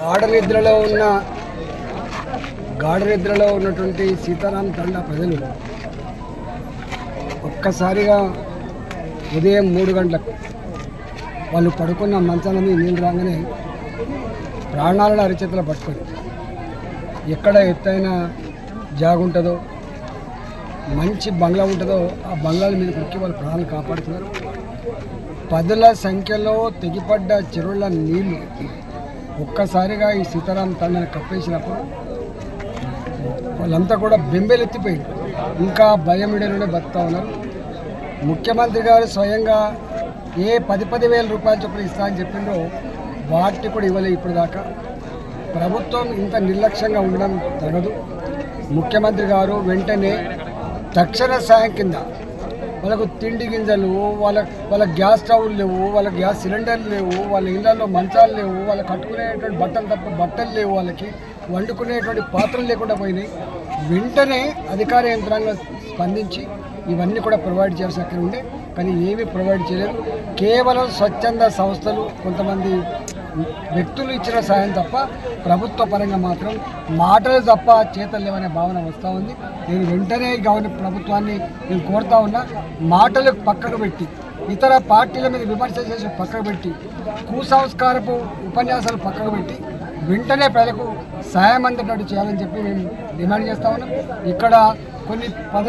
గాఢ నిద్రలో ఉన్న గాఢ నిద్రలో ఉన్నటువంటి సీతారాం తండా ప్రజలు ఒక్కసారిగా ఉదయం మూడు గంటలకు వాళ్ళు పడుకున్న మంచాల మీద నీళ్ళు రాగానే ప్రాణాలను అరిచేతులు పట్టుకొని ఎక్కడ ఎత్తైన జాగుంటుందో మంచి బంగ్లా ఉంటుందో ఆ బంగ్లాల మీద ఎక్కి వాళ్ళు ప్రాణాలు కాపాడుతున్నారు. పదుల సంఖ్యలో తెగిపడ్డ చెరువుల నీళ్ళు ఒక్కసారిగా ఈ సీతారాం తండ్రిని కప్పేసినప్పుడు వాళ్ళంతా కూడా బెంబెలెత్తిపోయింది ఇంకా భయం ఇడలోనే బతుకుతా ఉన్నారు. ముఖ్యమంత్రి గారు స్వయంగా ఏ పది పది వేల రూపాయలు చొప్పున ఇస్తా అని చెప్పిండ్రో వాటిని కూడా ఇవ్వలేదు ఇప్పుడు దాకా. ప్రభుత్వం ఇంత నిర్లక్ష్యంగా ఉండడం తగదు ముఖ్యమంత్రి గారు వెంటనే తక్షణ సాయం కింద వాళ్ళకు తిండి గింజలు వాళ్ళ వాళ్ళ గ్యాస్ స్టవ్లు లేవు వాళ్ళ గ్యాస్ సిలిండర్లు లేవు వాళ్ళ ఇళ్ళలో మంచాలు లేవు వాళ్ళు కట్టుకునేటువంటి బట్టలు తప్ప బట్టలు లేవు వాళ్ళకి వండుకునేటువంటి పాత్రలు లేకుండా పోయినాయి. వెంటనే అధికార యంత్రాంగం స్పందించి ఇవన్నీ కూడా ప్రొవైడ్ చేయాల్సి అక్కడ ఉండే కానీ ఏమీ ప్రొవైడ్ చేయలేదు. కేవలం స్వచ్ఛంద సంస్థలు కొంతమంది వ్యక్తులు ఇచ్చిన సాయం తప్ప ప్రభుత్వ పరంగా మాత్రం మాటలు తప్ప చేతలు లేవనే భావన వస్తూ ఉంది. నేను వెంటనే గవర్న ప్రభుత్వాన్ని నేను కోరుతా ఉన్నా మాటలు పక్కకు పెట్టి ఇతర పార్టీల మీద విమర్శ చేసి పక్కకు పెట్టి కుసంస్కారపు ఉపన్యాసాలు పక్కకు పెట్టి వెంటనే ప్రజలకు సాయం అందినట్టు చేయాలని చెప్పి మేము డిమాండ్ చేస్తా ఉన్నాం. ఇక్కడ కొన్ని పద